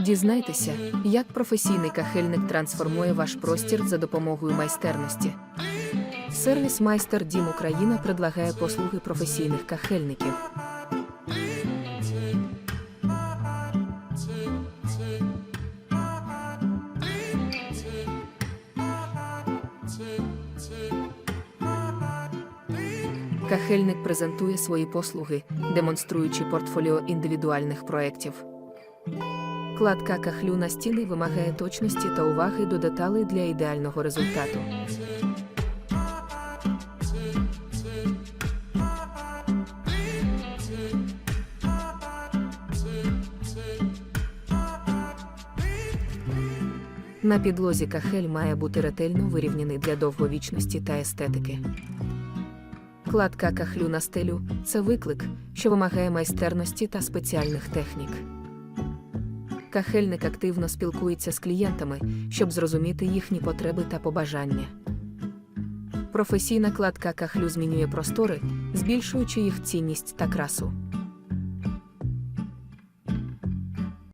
Дізнайтеся, як професійний кахельник трансформує ваш простір за допомогою майстерності. Сервіс Майстер Дім Україна предлагає послуги професійних кахельників. Кахельник презентує свої послуги, демонструючи портфоліо індивідуальних проєктів. Кладка кахлю на стіни вимагає точності та уваги до деталей для ідеального результату. На підлозі кахель має бути ретельно вирівняний для довговічності та естетики. Кладка кахлю на стелю це виклик, що вимагає майстерності та спеціальних технік. Кахельник активно спілкується з клієнтами, щоб зрозуміти їхні потреби та побажання. Професійна кладка кахлю змінює простори, збільшуючи їх цінність та красу.